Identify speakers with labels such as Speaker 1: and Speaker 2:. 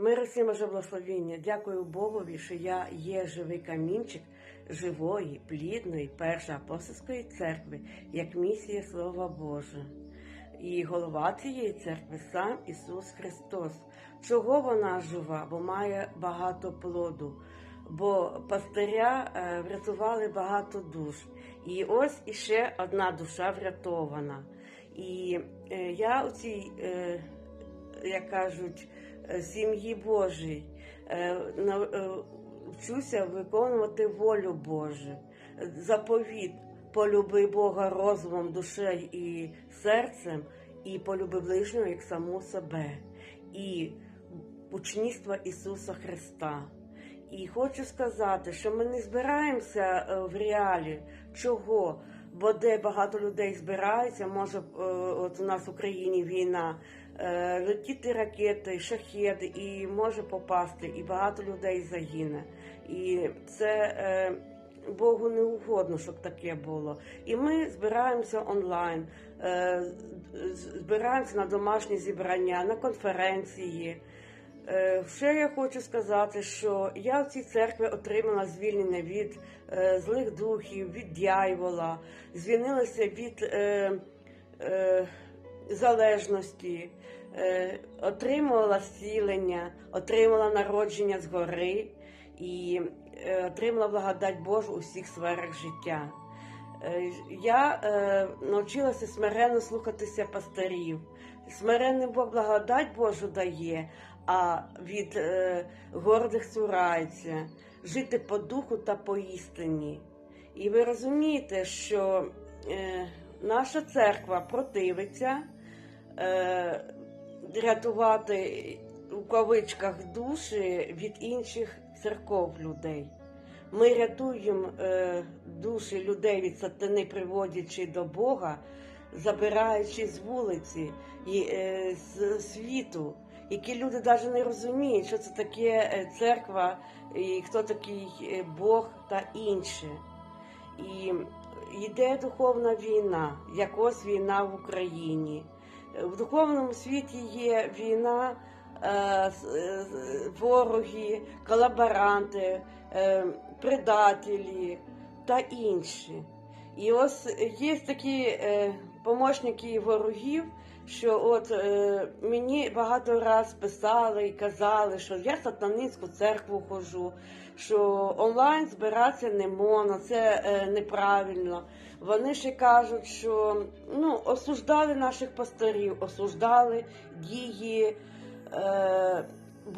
Speaker 1: Мир усім Боже благословіння. Дякую Богові, що я є живий камінчик живої, плідної, першої апостольської церкви, як місія Слова Боже. І голова цієї церкви сам Ісус Христос. Чого вона жива? Бо має багато плоду. Бо пастиря е, врятували багато душ. І ось іще одна душа врятована. І е, я у цій, е, як кажуть, сім'ї Божій е, на- е, виконувати волю Божу. Заповіт полюби Бога розумом, душею і серцем, і полюби ближнього як саму себе, і учнівства Ісуса Христа. І хочу сказати, що ми не збираємося е, в реалі. Чого? Бо де багато людей збираються, може е, от у нас в Україні війна, е, летіти ракети, шахеди, і може попасти, і багато людей загине. І це е, Богу не угодно, щоб таке було. І ми збираємося онлайн, збираємося на домашні зібрання, на конференції. Е, Ще я хочу сказати, що я в цій церкві отримала звільнення від е, злих духів, від дьявола, звільнилася від е, залежності, отримувала зцілення, отримала народження згори і отримала благодать Божу у всіх сферах життя. Я е, навчилася смиренно слухатися пастирів. Смиренний Бог благодать Божу дає, а від е, гордих цурається, жити по духу та по істині. І ви розумієте, що е, наша церква противиться е, рятувати у кавичках душі від інших церков людей. Ми рятуємо е, душі людей від сатани, приводячи до Бога, забираючи з вулиці і е, з світу, які люди навіть не розуміють, що це таке е, церква, і хто такий е, Бог та інше. І йде духовна війна, як ось війна в Україні. В духовному світі є війна, е, вороги, колаборанти, предателі та інші. І ось є такі помічники ворогів, що от е, мені багато раз писали і казали, що я сатанинську церкву ходжу, що онлайн збиратися не можна, це е, неправильно. Вони ще кажуть, що ну, осуждали наших пасторів, осуждали дії е,